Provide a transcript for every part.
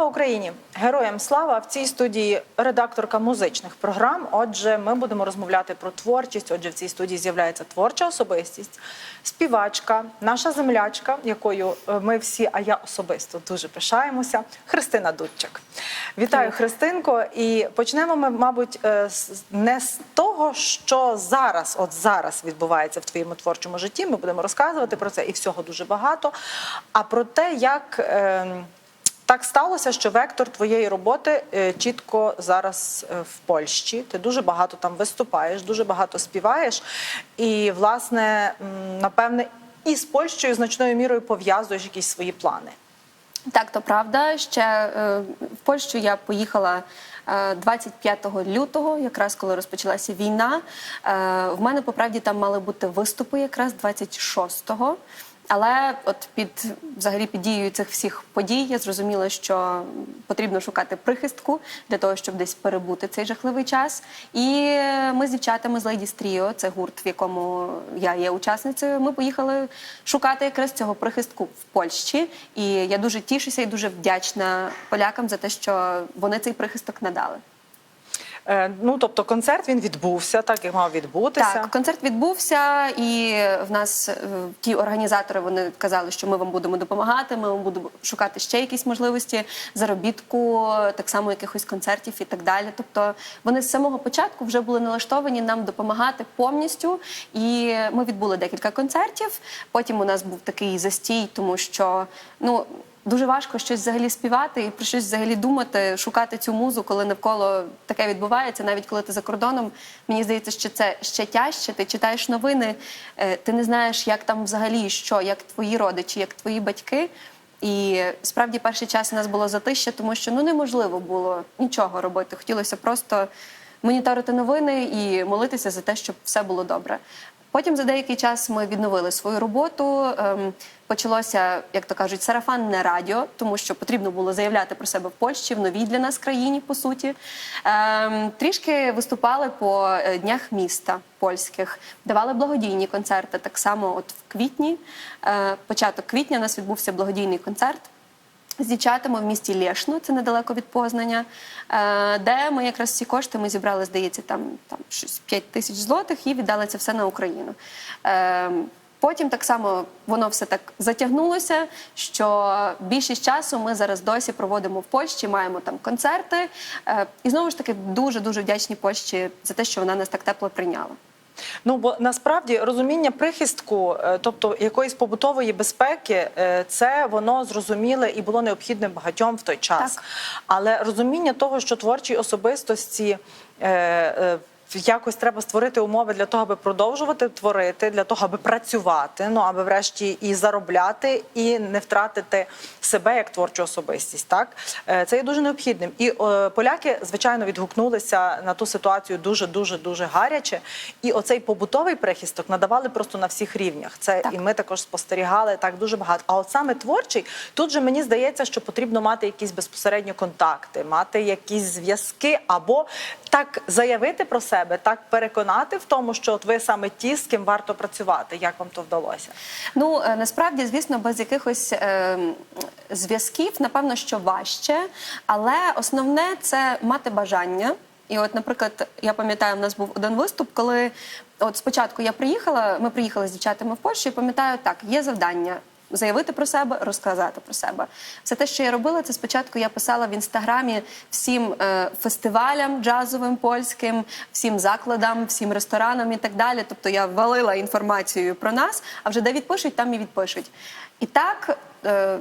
Слава Україні! Героям слава в цій студії редакторка музичних програм. Отже, ми будемо розмовляти про творчість. Отже, в цій студії з'являється творча особистість, співачка, наша землячка, якою е, ми всі, а я особисто дуже пишаємося. Христина Дудчик. Вітаю, Христинко. І почнемо ми, мабуть, е, не з того, що зараз, от зараз відбувається в твоєму творчому житті. Ми будемо розказувати про це і всього дуже багато. А про те, як. Так сталося, що вектор твоєї роботи е, чітко зараз е, в Польщі. Ти дуже багато там виступаєш, дуже багато співаєш, і, власне, напевне, і з Польщею значною мірою пов'язуєш якісь свої плани. Так, то правда. Ще е, в Польщу я поїхала. е, 25 лютого, якраз коли розпочалася війна, в мене по правді там мали бути виступи якраз 26-го. Але от під взагалі під дією цих всіх подій я зрозуміла, що потрібно шукати прихистку для того, щоб десь перебути цей жахливий час. І ми з дівчатами з Ladies Trio, це гурт, в якому я є учасницею. Ми поїхали шукати якраз цього прихистку в Польщі. І я дуже тішуся і дуже вдячна полякам за те, що вони цей прихисток надали. Е, Ну, тобто, концерт він відбувся, так як мав відбутися. Так, концерт відбувся, і в нас е, ті організатори вони казали, що ми вам будемо допомагати. Ми вам будемо шукати ще якісь можливості заробітку, так само якихось концертів і так далі. Тобто вони з самого початку вже були налаштовані нам допомагати повністю. І ми відбули декілька концертів. Потім у нас був такий застій, тому що ну. Дуже важко щось взагалі співати і про щось взагалі думати, шукати цю музу, коли навколо таке відбувається. Навіть коли ти за кордоном, мені здається, що це ще тяжче. Ти читаєш новини, е, ти не знаєш, як там взагалі що, як твої родичі, як твої батьки. І справді перший час у нас було затища, тому що ну неможливо було нічого робити. Хотілося просто моніторити новини і молитися за те, щоб все було добре. Потім за деякий час ми відновили свою роботу. Ем, почалося, як то кажуть, сарафанне радіо, тому що потрібно було заявляти про себе в Польщі, в новій для нас країні, по суті. Ем, трішки виступали по е, днях міста польських, давали благодійні концерти. Так само, от в квітні, е, початок квітня, у нас відбувся благодійний концерт з дівчатами в місті Лєшно, це недалеко від Познання, е, де ми якраз всі кошти ми зібрали, здається, там, там щось 5 тисяч злотих і віддали це все на Україну. Е, Потім так само воно все так затягнулося, що більшість часу ми зараз досі проводимо в Польщі, маємо там концерти. Е, І знову ж таки дуже дуже вдячні Польщі за те, що вона нас так тепло прийняла. Ну бо насправді розуміння прихистку, е, тобто якоїсь побутової безпеки, е, це воно зрозуміле і було необхідне багатьом в той час. Так. Але розуміння того, що творчій особистості. Якось треба створити умови для того, аби продовжувати творити, для того, аби працювати, ну аби врешті і заробляти, і не втратити себе як творчу особистість. Так Е, це є дуже необхідним. І е, поляки, звичайно, відгукнулися на ту ситуацію дуже, дуже, дуже гаряче. І оцей побутовий прихисток надавали просто на всіх рівнях. Це Так. і ми також спостерігали так дуже багато. А от саме творчий, тут же мені здається, що потрібно мати якісь безпосередньо контакти, мати якісь зв'язки, або так заявити про себе, так переконати в тому, що от ви саме ті, з ким варто працювати. Як вам то вдалося? Ну е, насправді, звісно, без якихось е, зв'язків, напевно, що важче, але основне це мати бажання. І, от, наприклад, я пам'ятаю, в нас був один виступ, коли от спочатку я приїхала, ми приїхали з дівчатами в Польщу, і пам'ятаю, так, є завдання. Заявити про себе, розказати про себе. Все те, що я робила, це спочатку я писала в інстаграмі всім е, фестивалям джазовим польським, всім закладам, всім ресторанам і так далі. Тобто я валила інформацію про нас, а вже де відпишуть, там і відпишуть. І так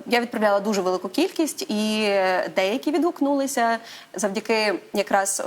я відправляла дуже велику кількість, і деякі відгукнулися завдяки якраз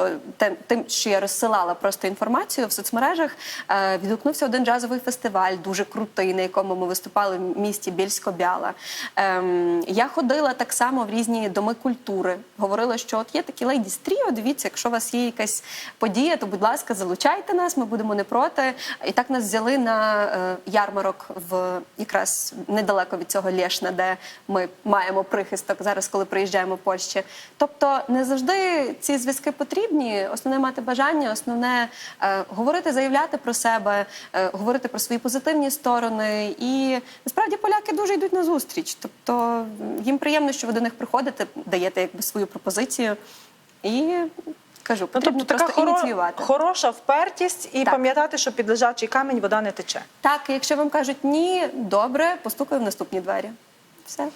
тим, що я розсилала просто інформацію в соцмережах. е, Відгукнувся один джазовий фестиваль, дуже крутий, на якому ми виступали в місті Більсько-Бяла. Ем, Я ходила так само в різні доми культури. Говорила, що от є такі Ladies Trio, дивіться, якщо у вас є якась подія, то будь ласка, залучайте нас, ми будемо не проти. І так нас взяли на е, ярмарок в якраз недалеко від цього Лєшна, де ми маємо прихисток зараз, коли приїжджаємо в Польщі. Тобто не завжди ці зв'язки потрібні. Основне мати бажання, основне е, говорити, заявляти про себе, е, говорити про свої позитивні сторони. І насправді поляки дуже йдуть на зустріч. Тобто їм приємно, що ви до них приходите, даєте якби свою пропозицію. І кажу, Ну, тобто просто хоро- ініціювати. хороша впертість і Так. пам'ятати, що під лежачий камінь вода не тече. Так, якщо вам кажуть ні, добре, постукаю в наступні двері. Все.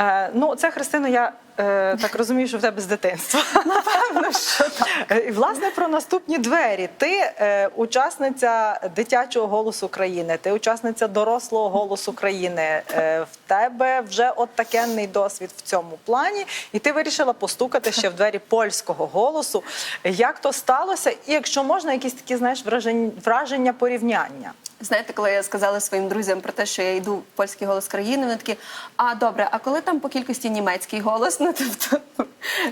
Е, ну, це Христино, я е, так розумію, що в тебе з дитинства. Напевно, що так. І власне про наступні двері. Ти е, учасниця дитячого голосу країни, ти учасниця дорослого голосу країни. Е, в тебе вже от такенний досвід в цьому плані, і ти вирішила постукати ще в двері польського голосу. Як то сталося? І якщо можна, якісь такі знаєш вражень- враження порівняння. Знаєте, коли я сказала своїм друзям про те, що я йду в польський голос країни, вони такі, а добре, а коли там по кількості німецький голос, ну тобто,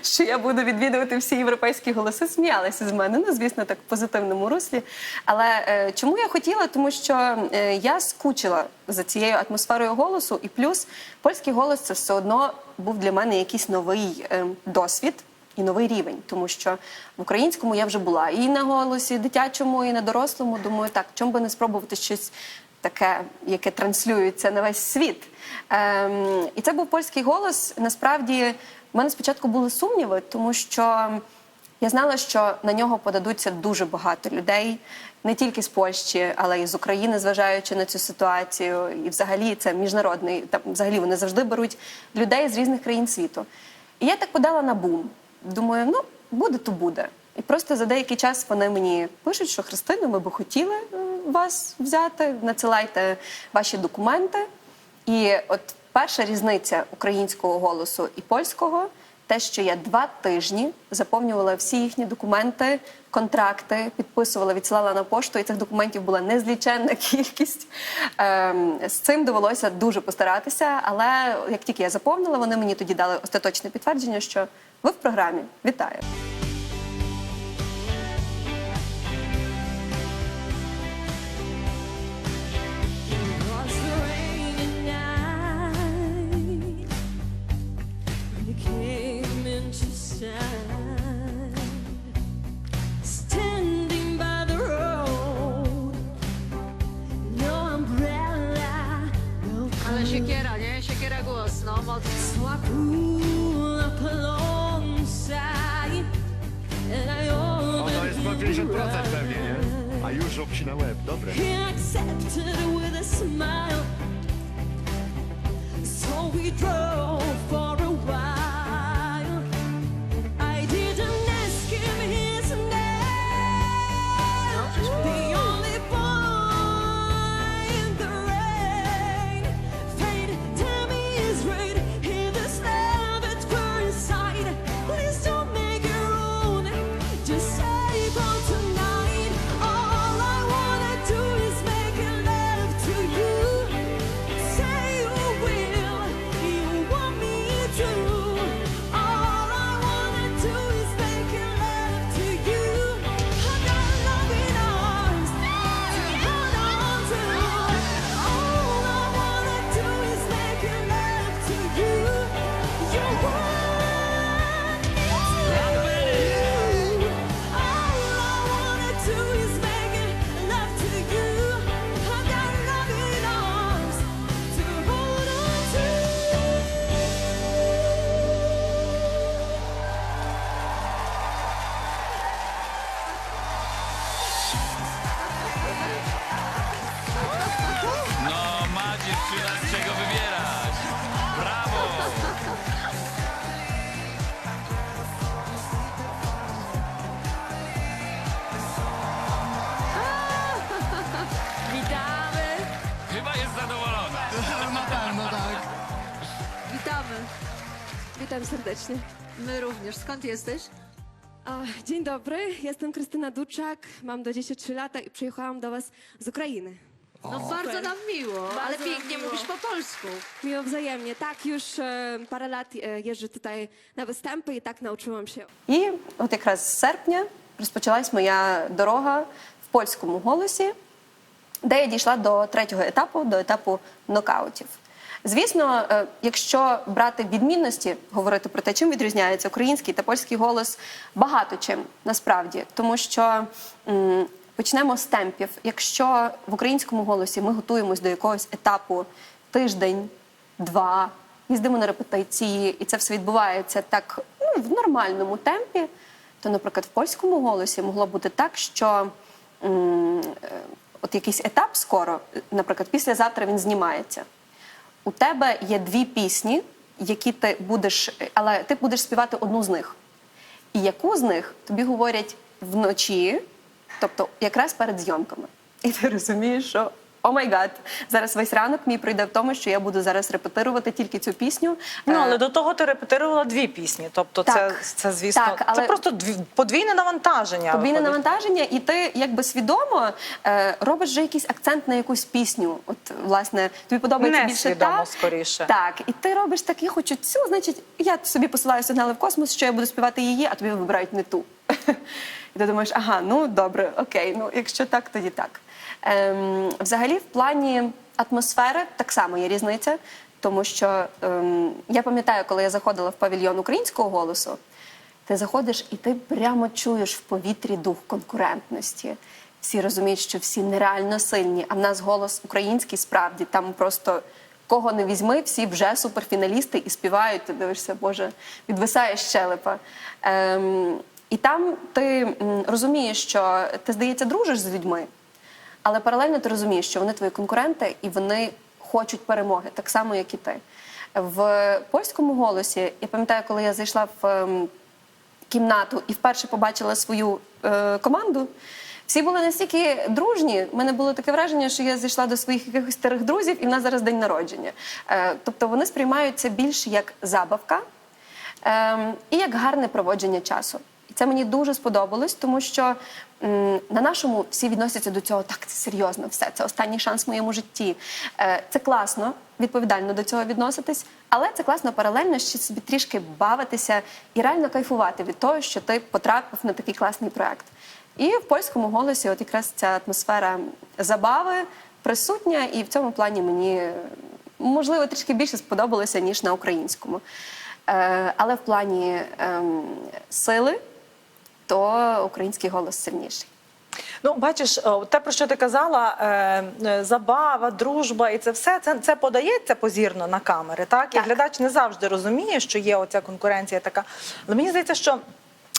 що я буду відвідувати всі європейські голоси, сміялися з мене. Ну, звісно, так в позитивному руслі. Але е, чому я хотіла? Тому що е, я скучила за цією атмосферою голосу, і плюс польський голос це все одно був для мене якийсь новий е, досвід і новий рівень, тому що в українському я вже була і на голосі дитячому, і на дорослому. Думаю, так чому би не спробувати щось таке, яке транслюється на весь світ. Ем, і це був польський голос. Насправді, в мене спочатку були сумніви, тому що я знала, що на нього подадуться дуже багато людей, не тільки з Польщі, але й з України, зважаючи на цю ситуацію. І взагалі це міжнародний, там взагалі вони завжди беруть людей з різних країн світу. І я так подала на бум. Думаю, ну буде, то буде. І просто за деякий час вони мені пишуть, що Христина, ми би хотіли е, вас взяти, надсилайте ваші документи. І от перша різниця українського голосу і польського те, що я два тижні заповнювала всі їхні документи, контракти, підписувала, відсилала на пошту, і цих документів була незліченна кількість. Ем, з цим довелося дуже постаратися. Але як тільки я заповнила, вони мені тоді дали остаточне підтвердження, що ви в програмі. Вітаю. Ale siekiera, nie? Siekiera głos, no mocno. A już obcina łeb, dobre. He accepted with a smile. So we drove for serdecznie. My również. Skąd jesteś? A, Dzień dobry, jestem Krystyna Duczak, mam 23 lata i przyjechałam do Was z Ukrainy. No bardzo nam miło, ale nam pięknie miło. mówisz po polsku. Miło wzajemnie. Tak, już e, parę lat e, jeżdżę tutaj na występy i tak nauczyłam się. І от якраз з серпня розпочалась моя дорога в польському голосі, де я дійшла до третього етапу, до етапу нокаутів. Звісно, е, якщо брати відмінності, говорити про те, чим відрізняється український та польський голос, багато чим насправді, тому що почнемо з темпів. Якщо в українському голосі ми готуємось до якогось етапу тиждень, два, їздимо на репетиції, і це все відбувається так ну, в нормальному темпі, то, наприклад, в польському голосі могло бути так, що е, от якийсь етап скоро, наприклад, післязавтра він знімається. У тебе є дві пісні, які ти будеш, але ти будеш співати одну з них. І яку з них тобі говорять вночі, тобто якраз перед зйомками. І ти розумієш, що о май гад, зараз весь ранок мій пройде в тому, що я буду зараз репетирувати тільки цю пісню. Ну, Е, але до того ти репетирувала дві пісні. Тобто, це, Так. це звісно, Так, це просто дві, подвійне навантаження. Подвійне виходить. навантаження, і ти якби свідомо е, робиш вже якийсь акцент на якусь пісню. От власне тобі подобається Не більше свідомо, та скоріше. Так, і ти робиш так, я хочу цю, значить, я собі посилаю сигнали в космос, що я буду співати її, а тобі вибирають не ту. І ти думаєш, ага, ну добре, окей, ну якщо так, тоді так. Ем, взагалі, в плані атмосфери так само є різниця, тому що ем, я пам'ятаю, коли я заходила в павільйон українського голосу, ти заходиш і ти прямо чуєш в повітрі дух конкурентності. Всі розуміють, що всі нереально сильні, а в нас голос український справді там просто. Кого не візьми, всі вже суперфіналісти і співають. Ти дивишся, Боже, відвисає щелепа. Ем, і там ти розумієш, що ти, здається, дружиш з людьми, але паралельно ти розумієш, що вони твої конкуренти і вони хочуть перемоги, так само, як і ти. В польському голосі, я пам'ятаю, коли я зайшла в ем, кімнату і вперше побачила свою е, команду. Всі були настільки дружні. У мене було таке враження, що я зайшла до своїх якихось старих друзів, і в нас зараз день народження. Е, тобто вони сприймаються більш як забавка ем, і як гарне проводження часу. І це мені дуже сподобалось, тому що на нашому всі відносяться до цього так, це серйозно, все, це останній шанс в моєму житті. Е, це класно, відповідально до цього відноситись, але це класно паралельно ще собі трішки бавитися і реально кайфувати від того, що ти потрапив на такий класний проект. І в польському голосі, от якраз ця атмосфера забави присутня, і в цьому плані мені е, можливо трішки більше сподобалося, ніж на українському. Е, але в плані ем, сили, то український голос сильніший. Ну, бачиш, те, про що ти казала, е, е, забава, дружба і це все, це, це подається позірно на камери, так? І глядач не завжди розуміє, що є оця конкуренція така. Але мені здається, що.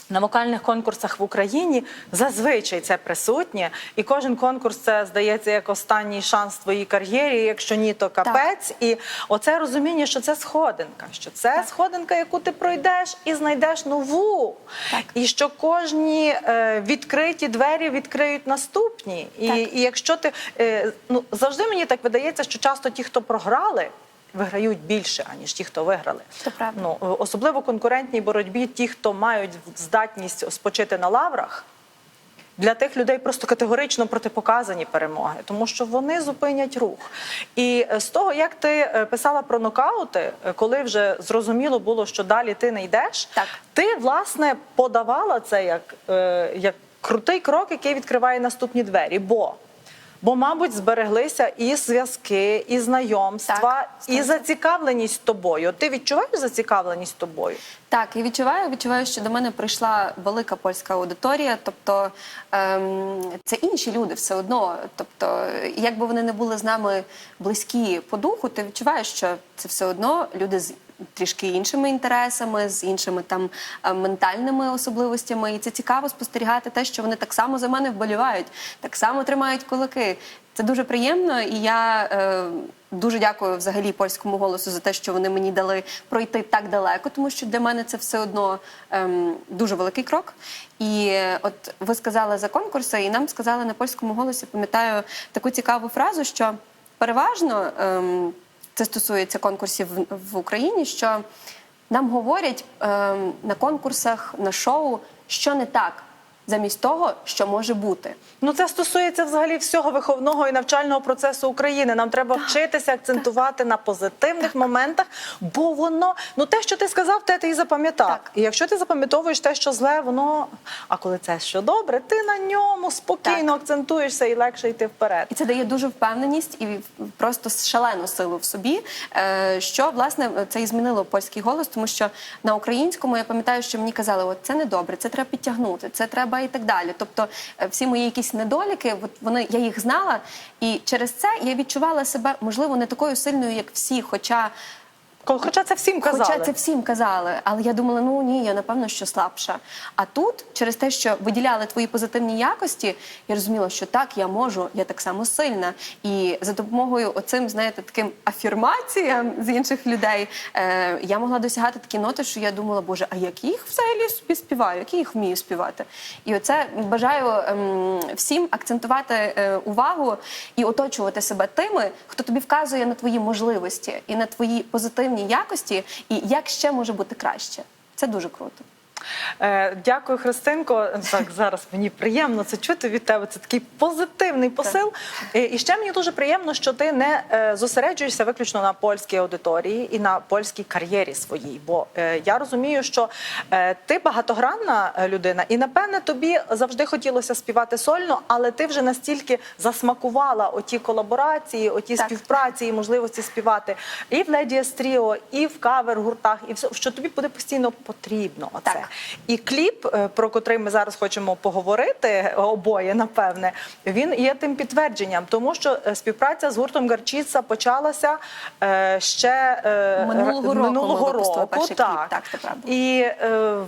На вокальних конкурсах в Україні зазвичай це присутнє, і кожен конкурс це здається як останній шанс в твоїй кар'єрі. Якщо ні, то капець. І оце розуміння, що це сходинка, що це сходинка, яку ти пройдеш і знайдеш нову. І що кожні е, відкриті двері відкриють наступні. І, і якщо ти е, ну завжди мені так видається, що часто ті, хто програли. Виграють більше, аніж ті, хто виграли. Це правда. Ну, е, особливо в конкурентній боротьбі, ті, хто мають здатність спочити на лаврах, для тих людей просто категорично протипоказані перемоги, тому що вони зупинять рух. І е, з того, як ти е, писала про нокаути, коли вже зрозуміло було, що далі ти не йдеш, Так. ти власне подавала це як, як крутий крок, який відкриває наступні двері. Бо Бо, мабуть, збереглися і зв'язки, і знайомства, Так, і зацікавленість тобою. Ти відчуваєш зацікавленість тобою? Так, і відчуваю, відчуваю, що до мене прийшла велика польська аудиторія. Тобто ем, це інші люди все одно. Тобто, як би вони не були з нами близькі по духу, ти відчуваєш, що це все одно люди з трішки іншими інтересами, з іншими там е, ментальними особливостями. І це цікаво спостерігати те, що вони так само за мене вболівають, так само тримають кулаки. Це дуже приємно, і я е, дуже дякую взагалі польському голосу за те, що вони мені дали пройти так далеко, тому що для мене це все одно ем, дуже великий крок. І е, от ви сказали за конкурси, і нам сказали на польському голосі, пам'ятаю таку цікаву фразу, що переважно ем, це стосується конкурсів в, Україні, що нам говорять ем, на конкурсах, на шоу, що не так. Замість того, що може бути. Ну, це стосується взагалі всього виховного і навчального процесу України. Нам треба вчитися акцентувати на позитивних моментах, бо воно ну те, що ти сказав, те ти і запам'ятав. Так. І якщо ти запам'ятовуєш те, що зле, воно а коли це що добре, ти на ньому спокійно акцентуєшся і легше йти вперед. І це дає дуже впевненість і просто шалену силу в собі. е, Що власне це і змінило польський голос, тому що на українському я пам'ятаю, що мені казали, от це не добре, це треба підтягнути, це треба і так далі. Тобто, е, всі мої якісь недоліки, от вони я їх знала, і через це я відчувала себе можливо не такою сильною, як всі, хоча. Хоча це всім казали. Хоча це всім казали, але я думала, ну ні, я напевно що слабша. А тут, через те, що виділяли твої позитивні якості, я розуміла, що так, я можу, я так само сильна. І за допомогою оцим, знаєте, таким афірмаціям з інших людей е, я могла досягати такі ноти, що я думала, боже, а як їх взагалі собі співаю, як я їх вмію співати? І оце бажаю ем, всім акцентувати е, увагу і оточувати себе тими, хто тобі вказує на твої можливості і на твої позитивні якості, і як ще може бути краще. Це дуже круто. Е, Дякую, Христинко. Так, зараз мені приємно це чути від тебе. Це такий позитивний посил. Е, І ще мені дуже приємно, що ти не е, зосереджуєшся виключно на польській аудиторії і на польській кар'єрі своїй. Бо я розумію, що ти багатогранна людина, і напевне тобі завжди хотілося співати сольно, але ти вже настільки засмакувала оті колаборації, оті Так. співпраці і можливості співати і в Леді Тріо, і в кавер гуртах, і все, що тобі буде постійно потрібно. Оце. Так. І кліп, е, про котрий ми зараз хочемо поговорити, обоє, напевне, він є тим підтвердженням, тому що е, співпраця з гуртом Гарчіца почалася е, ще Минулого року минулого року, перший кліп, так. так, це правда. І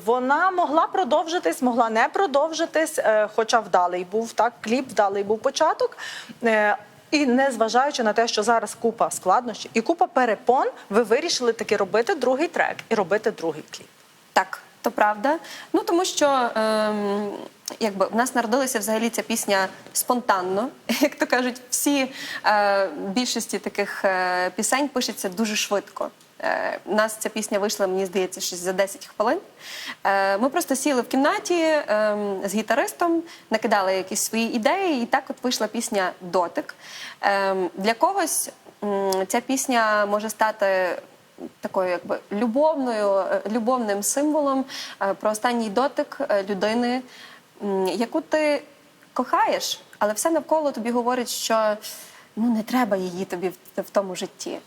вона могла продовжитись, могла не продовжитись, хоча вдалий був так, кліп, вдалий був початок. І незважаючи на те, що зараз купа складнощів і купа перепон, ви вирішили таки робити другий трек і робити другий кліп. Так, то правда. Ну тому що ем, якби в нас народилася взагалі ця пісня спонтанно. Як то кажуть, всі е, більшості таких е, пісень пишеться дуже швидко. Е, У нас ця пісня вийшла, мені здається, щось за 10 хвилин. Е, Ми просто сіли в кімнаті ем, з гітаристом, накидали якісь свої ідеї, і так от вийшла пісня Дотик. Ем, Для когось ця пісня може стати такою якби любовною, е, любовним символом е, про останній дотик е, людини, яку ти кохаєш, але все навколо тобі говорить, що ну не треба її тобі в, тому житті.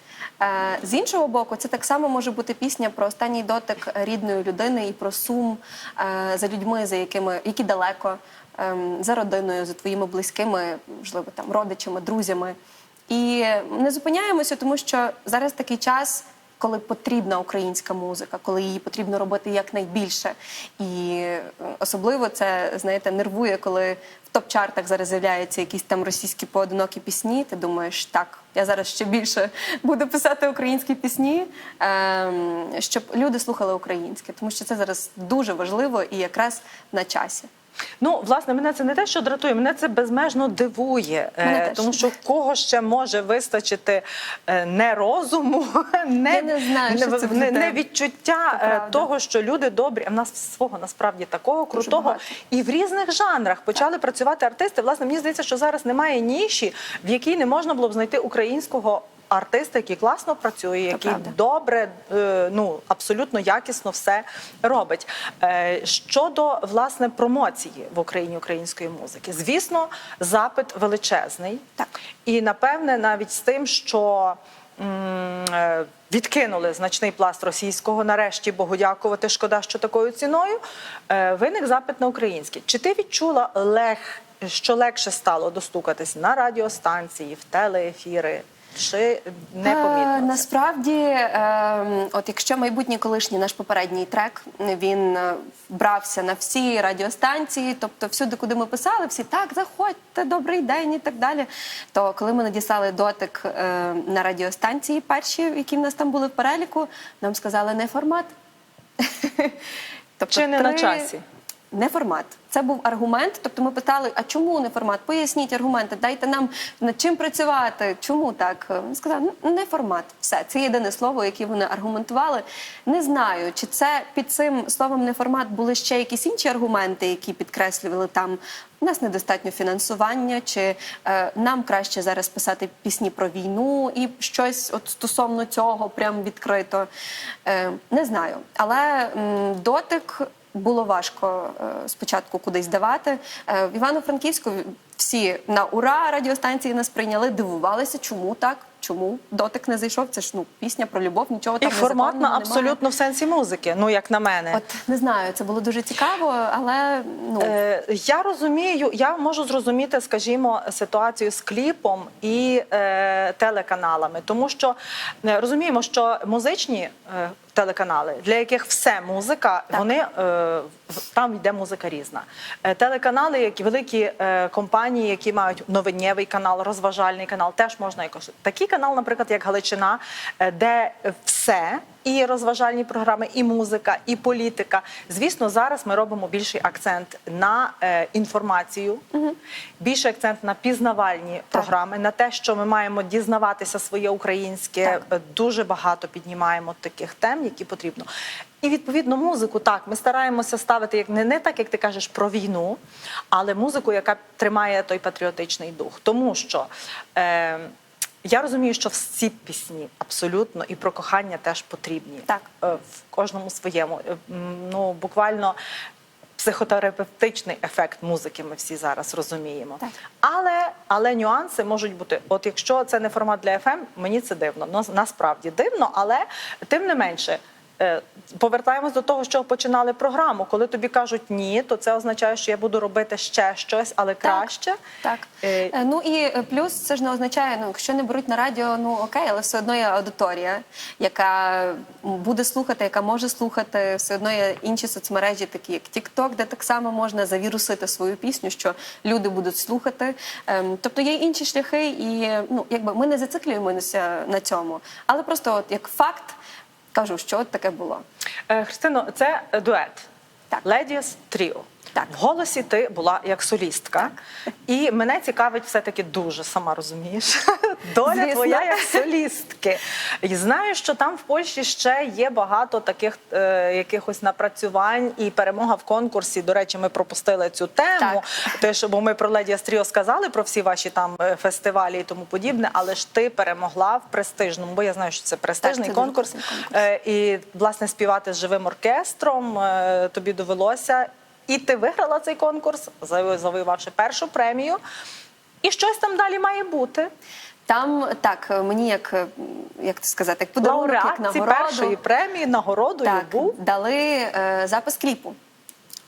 З іншого боку, це так само може бути пісня про останній дотик рідної людини і про сум за людьми, за якими які далеко, ем, за родиною, за твоїми близькими, можливо, там родичами, друзями. І не зупиняємося, тому що зараз такий час, коли потрібна українська музика, коли її потрібно робити якнайбільше. І е, особливо це, знаєте, нервує, коли в топ-чартах зараз з'являються якісь там російські поодинокі пісні. Ти думаєш, так, я зараз ще більше буду писати українські пісні, ем, щоб люди слухали українське, тому що це зараз дуже важливо і якраз на часі. Ну, власне, мене це не те, що дратує, мене це безмежно дивує, Мене е, тому що кого ще може вистачити е, не розуму, не, Я не знаю, що не, не відчуття Це е, того, що люди добрі. А в нас свого насправді такого крутого багато. і в різних жанрах почали працювати артисти. Власне, мені здається, що зараз немає ніші, в якій не можна було б знайти українського. Артиста, який класно працює, який правда. добре, е, ну абсолютно якісно все робить. Е, Щодо власне промоції в Україні української музики, звісно, запит величезний. Так. І напевне, навіть з тим, що е, відкинули значний пласт російського, нарешті Богу дякувати. Шкода, що такою ціною виник запит на українське. Чи ти відчула лег, що легше стало достукатись на радіостанції, в телеефіри? Чи непомітно? Е. Насправді, е, от якщо майбутній колишній наш попередній трек він е, брався на всі радіостанції, тобто всюди, куди ми писали, всі так, заходьте, добрий день і так далі. То коли ми надіслали дотик е, на радіостанції, перші, які в нас там були в переліку, нам сказали не формат. Тобто Чи не на часі? Не формат. Це був аргумент. Тобто ми питали, а чому не формат? Поясніть аргументи, дайте нам над чим працювати. Чому так? Він «Ну, не формат. Все, це єдине слово, яке вони аргументували. Не знаю, чи це під цим словом не формат були ще якісь інші аргументи, які підкреслювали там. У нас недостатньо фінансування, чи е, нам краще зараз писати пісні про війну і щось от стосовно цього прям відкрито. Е, не знаю. Але м, дотик було важко е, спочатку кудись давати. Е, в Івано-Франківську всі на ура радіостанції нас прийняли, дивувалися, чому так, чому дотик не зайшов. Це ж ну пісня про любов, нічого І там форматна незаконного абсолютно в сенсі музики, ну як на мене. От не знаю, це було дуже цікаво, але ну Е, я розумію, я можу зрозуміти, скажімо, ситуацію з кліпом і е, телеканалами, тому що е, розуміємо, що музичні е, телеканали, для яких все музика, вони е, там йде музика різна. Е, телеканали, які великі е, компанії, які мають новиннєвий канал, розважальний канал, теж можна якось такий канал, наприклад, як Галичина, е, де все. І розважальні програми, і музика, і політика. Звісно, зараз ми робимо більший акцент на е, інформацію, більший акцент на пізнавальні програми, на те, що ми маємо дізнаватися своє українське. Е, Дуже багато піднімаємо таких тем, які потрібно. І відповідно музику так ми стараємося ставити як не, не так, як ти кажеш про війну, але музику, яка тримає той патріотичний дух. Тому що е, я розумію, що всі пісні абсолютно і про кохання теж потрібні. Так. Е, в кожному своєму. Е, Ну буквально. Психотерапевтичний ефект музики ми всі зараз розуміємо. Так. Але, але нюанси можуть бути. От якщо це не формат для FM, мені це дивно. Ну, насправді дивно, але тим не менше. Е, Повертаємось до того, що починали програму. Коли тобі кажуть ні, то це означає, що я буду робити ще щось, але краще. Так. Е, Е, Ну і е, плюс це ж не означає, ну якщо не беруть на радіо, ну окей, але все одно є аудиторія, яка буде слухати, яка може слухати. Все одно є інші соцмережі, такі як TikTok, де так само можна завірусити свою пісню, що люди будуть слухати. Ем, Тобто є інші шляхи, і ну якби ми не зациклюємося на цьому, але просто от як факт кажу, що таке було. Е, Христино, це дует. Так. Ladies Trio. Так. В голосі ти була як солістка. І мене цікавить все-таки дуже, сама розумієш, доля Звісно. твоя як солістки. І знаю, що там в Польщі ще є багато таких е, якихось напрацювань і перемога в конкурсі. До речі, ми пропустили цю тему. Те, що, бо ми про Ladies Trio сказали про всі ваші там е, фестивалі і тому подібне, але ж ти перемогла в престижному, бо я знаю, що це престижний це конкурс. конкурс. Е, і власне співати з живим оркестром е, тобі довелося. І ти виграла цей конкурс, завоювавши першу премію. І щось там далі має бути. Там так мені як, як сказати, як подарунок, як Лауреат ці нагороду. першої премії нагородою Так, був. дали е, запис кліпу.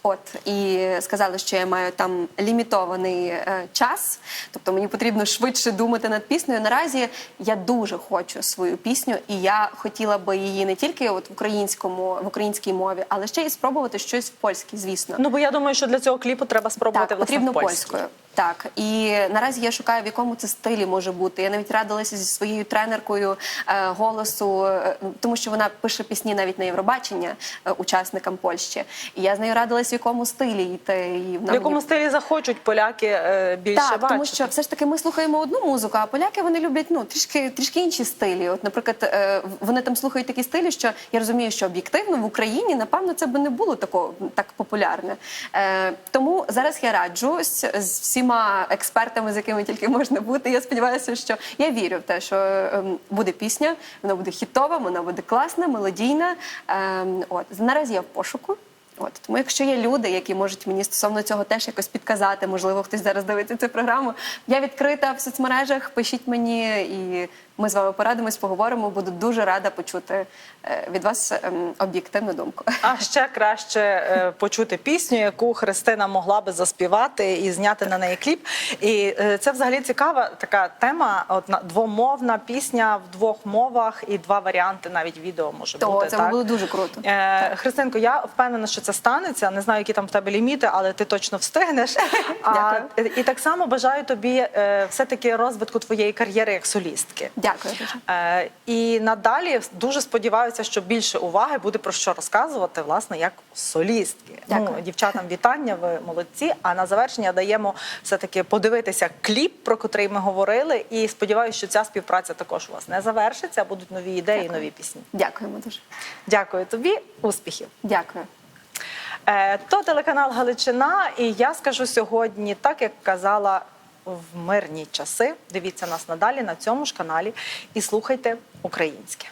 От і сказали, що я маю там лімітований е, час, тобто мені потрібно швидше думати над піснею. Наразі я дуже хочу свою пісню, і я хотіла би її не тільки от в українському в українській мові, але ще й спробувати щось в польській, звісно. Ну бо я думаю, що для цього кліпу треба спробувати Так, власне потрібно польською. Так, і наразі я шукаю, в якому це стилі може бути. Я навіть радилася зі своєю тренеркою е, голосу, е, тому що вона пише пісні навіть на Євробачення е, учасникам Польщі. І я з нею радилась, в якому стилі йти. І В якому стилі захочуть поляки е, більше Так, бачити. тому що все ж таки ми слухаємо одну музику, а поляки вони люблять ну трішки трішки інші стилі. От, наприклад, е, вони там слухають такі стилі, що я розумію, що об'єктивно в Україні напевно це би не було такого так популярне. Е, тому зараз я раджусь з всіма експертами, з якими тільки можна бути. Я сподіваюся, що я вірю в те, що ем, буде пісня, вона буде хітова, вона буде класна, мелодійна. Ем, от наразі я в пошуку. От тому, якщо є люди, які можуть мені стосовно цього теж якось підказати, можливо, хтось зараз дивиться цю програму. Я відкрита в соцмережах. Пишіть мені, і ми з вами порадимось, поговоримо. Буду дуже рада почути е, від вас ем, об'єктивну думку. А ще краще е, почути пісню, яку Христина могла би заспівати і зняти на неї кліп. І е, це взагалі цікава така тема. От двомовна пісня в двох мовах і два варіанти навіть відео може То бути. це так? було дуже круто. Е, Христинко, я впевнена, що це це станеться. Не знаю, які там в тебе ліміти, але ти точно встигнеш. А, і так само бажаю тобі е, все-таки розвитку твоєї кар'єри як солістки. Дякую. Е, і надалі дуже сподіваюся, що більше уваги буде про що розказувати, власне, як солістки. Дякую. Ну, дівчатам вітання, ви молодці. А на завершення даємо все-таки подивитися кліп, про котрий ми говорили. І сподіваюся, що ця співпраця також у вас не завершиться, а будуть нові ідеї, нові пісні. Дякуємо дуже. Дякую тобі, успіхів. Дякую. Е, То телеканал Галичина, і я скажу сьогодні, так як казала в мирні часи. Дивіться нас надалі на цьому ж каналі і слухайте українське.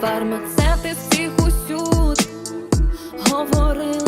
Фармацевти всіх усюд говорили,